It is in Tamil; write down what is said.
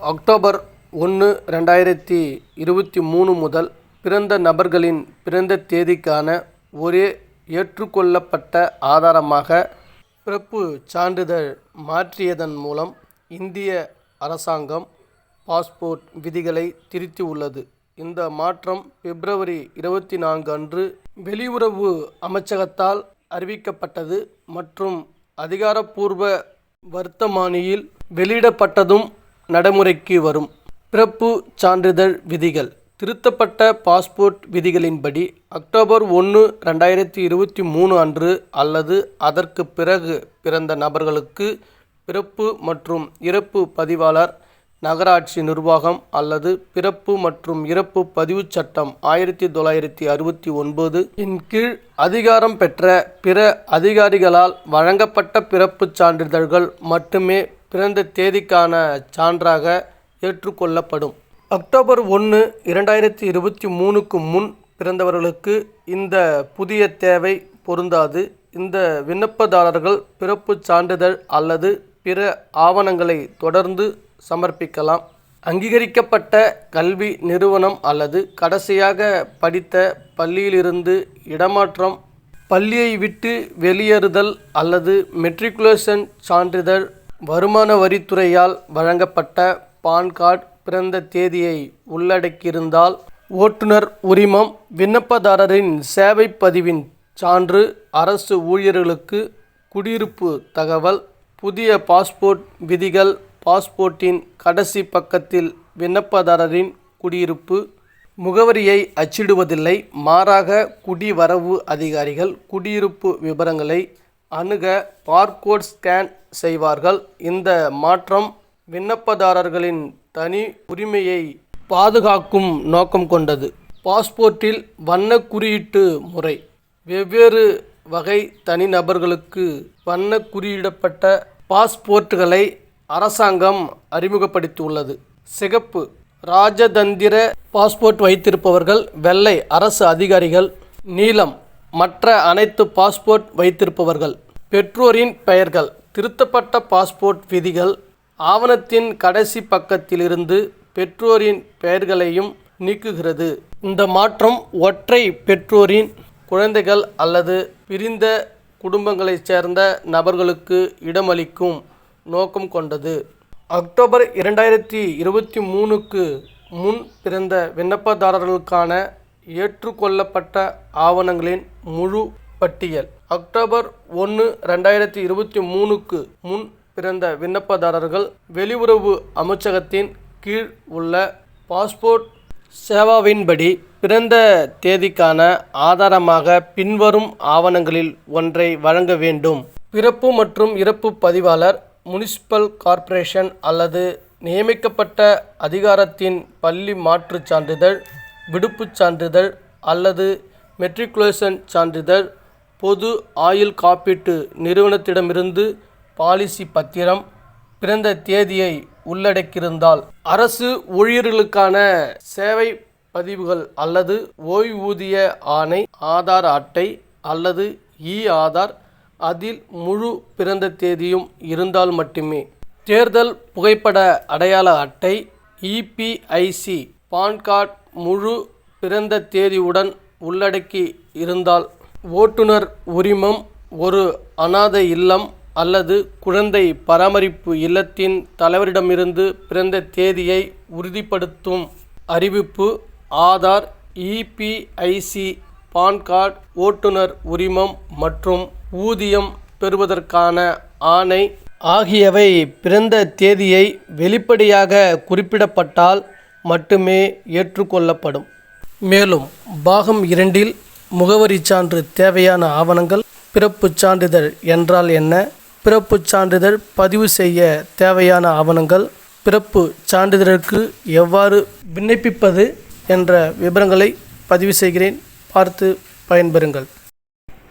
அக்டோபர் ஒன்று ரெண்டாயிரத்தி இருபத்தி மூணு முதல் பிறந்த நபர்களின் பிறந்த தேதிக்கான ஒரே ஏற்றுக்கொள்ளப்பட்ட ஆதாரமாக பிறப்புச் சான்றிதழ் மாற்றியதன் மூலம் இந்திய அரசாங்கம் பாஸ்போர்ட் விதிகளை திருத்தியுள்ளது இந்த மாற்றம் பிப்ரவரி இருபத்தி நான்கு அன்று வெளியுறவு அமைச்சகத்தால் அறிவிக்கப்பட்டது மற்றும் அதிகாரப்பூர்வ வர்த்தமானியில் வெளியிடப்பட்டதும் நடைமுறைக்கு வரும். பிறப்பு சான்றிதழ் விதிகள். திருத்தப்பட்ட பாஸ்போர்ட் விதிகளின்படி அக்டோபர் ஒன்று ரெண்டாயிரத்தி இருபத்தி மூணு அன்று அல்லது அதற்குப் பிறகு பிறந்த நபர்களுக்கு பிறப்பு மற்றும் இறப்பு பதிவாளர் நகராட்சி நிர்வாகம் அல்லது பிறப்பு மற்றும் இறப்பு பதிவுச் சட்டம் ஆயிரத்தி தொள்ளாயிரத்தி அறுபத்தி ஒன்பது இன் கீழ் அதிகாரம் பெற்ற பிற அதிகாரிகளால் வழங்கப்பட்ட பிறப்புச் சான்றிதழ்கள் மட்டுமே பிறந்த தேதிக்கான சான்றாக ஏற்றுக்கொள்ளப்படும். அக்டோபர் ஒன்று இரண்டாயிரத்தி இருபத்தி மூணுக்கு முன் பிறந்தவர்களுக்கு இந்த புதிய தேவை பொருந்தாது. இந்த விண்ணப்பதாரர்கள் பிறப்புச் சான்றிதழ் அல்லது பிற ஆவணங்களை தொடர்ந்து சமர்ப்பிக்கலாம். அங்கீகரிக்கப்பட்ட கல்வி நிறுவனம் அல்லது கடைசியாக படித்த பள்ளியிலிருந்து இடமாற்றம் பள்ளியை விட்டு வெளியேறுதல் அல்லது மெட்ரிகுலேஷன் சான்றிதழ் வருமான வரித்துறையால் வழங்கப்பட்ட பான் கார்டு பிறந்த தேதியை உள்ளடக்கியிருந்தால் ஓட்டுநர் உரிமம் விண்ணப்பதாரரின் சேவை பதிவின் சான்று அரசு ஊழியர்களுக்கு குடியிருப்பு தகவல் புதிய பாஸ்போர்ட் விதிகள் பாஸ்போர்ட்டின் கடைசி பக்கத்தில் விண்ணப்பதாரரின் குடியிருப்பு முகவரியை அச்சிடுவதில்லை. மாறாக குடிவரவு அதிகாரிகள் குடியிருப்பு விவரங்களை அணுக பார்கோட் ஸ்கேன் செய்வார்கள். இந்த மாற்றம் விண்ணப்பதாரர்களின் தனி உரிமையை பாதுகாக்கும் நோக்கம் கொண்டது. பாஸ்போர்ட்டில் வண்ண குறியீட்டு முறை. வெவ்வேறு வகை தனிநபர்களுக்கு வண்ண குறியிடப்பட்ட பாஸ்போர்ட்டுகளை அரசாங்கம் அறிமுகப்படுத்தியுள்ளது. சிகப்பு. ராஜதந்திர பாஸ்போர்ட் வைத்திருப்பவர்கள் வெள்ளை அரசு அதிகாரிகள் நீலம். மற்ற அனைத்து பாஸ்போர்ட் வைத்திருப்பவர்கள் பெற்றோரின் பெயர்கள் திருத்தப்பட்ட பாஸ்போர்ட் விதிகள் ஆவணத்தின் கடைசி பக்கத்திலிருந்து பெற்றோரின் பெயர்களையும் நீக்குகிறது. இந்த மாற்றம் ஒற்றை பெற்றோரின் குழந்தைகள் அல்லது பிரிந்த குடும்பங்களைச் சேர்ந்த நபர்களுக்கு இடமளிக்கும் நோக்கம் கொண்டது. அக்டோபர் இரண்டாயிரத்தி இருபத்தி மூணுக்கு முன் பிறந்த விண்ணப்பதாரர்களுக்கான ஏற்றுக்கொள்ளப்பட்ட ஆவணங்களின் முழு பட்டியல். அக்டோபர் ஒன்று ரெண்டாயிரத்தி இருபத்தி மூணுக்கு முன் பிறந்த விண்ணப்பதாரர்கள் வெளியுறவு அமைச்சகத்தின் கீழ் உள்ள பாஸ்போர்ட் சேவாவின்படி பிறந்த தேதிக்கான ஆதாரமாக பின்வரும் ஆவணங்களில் ஒன்றை வழங்க வேண்டும். பிறப்பு மற்றும் இறப்பு பதிவாளர் முனிசிபல் கார்ப்பரேஷன் அல்லது நியமிக்கப்பட்ட அதிகாரத்தின் பள்ளி மாற்றுச் சான்றிதழ் விடுப்புச் சான்றிதழ் அல்லது மெட்ரிகுலேஷன் சான்றிதழ் பொது ஆயுள் காப்பீட்டு நிறுவனத்திடமிருந்து பாலிசி பத்திரம் பிறந்த தேதியை உள்ளடக்கியிருந்தால் அரசு ஊழியர்களுக்கான சேவை பதிவுகள் அல்லது ஓய்வூதிய ஆணை ஆதார் அட்டை அல்லது இ ஆதார் அதில் முழு பிறந்த தேதியும் இருந்தால் மட்டுமே. தேர்தல் புகைப்பட அடையாள அட்டை இபிஐசி பான் கார்டு முழு பிறந்த தேதியுடன் உள்ளடக்கி இருந்தால் ஓட்டுநர் உரிமம் ஒரு அனாதை இல்லம் அல்லது குழந்தை பராமரிப்பு இல்லத்தின் தலைவரிடமிருந்து பிறந்த தேதியை உறுதிப்படுத்தும். அறிவிப்பு ஆதார் இபிஐசி பான் கார்டு ஓட்டுநர் உரிமம் மற்றும் ஊதியம் பெறுவதற்கான ஆணை ஆகியவை பிறந்த தேதியை வெளிப்படையாக குறிப்பிடப்பட்டால் மட்டுமே ஏற்றுக்கொள்ளப்படும். மேலும் பாகம் இரண்டில் முகவரி சான்று தேவையான ஆவணங்கள் பிறப்புச் சான்றிதழ் என்றால் என்ன? பிறப்புச் சான்றிதழ் பதிவு செய்ய தேவையான ஆவணங்கள் பிறப்பு சான்றிதழுக்கு எவ்வாறு விண்ணப்பிப்பது என்ற விவரங்களை பதிவு செய்கிறேன். பார்த்து பயன்பெறுங்கள்.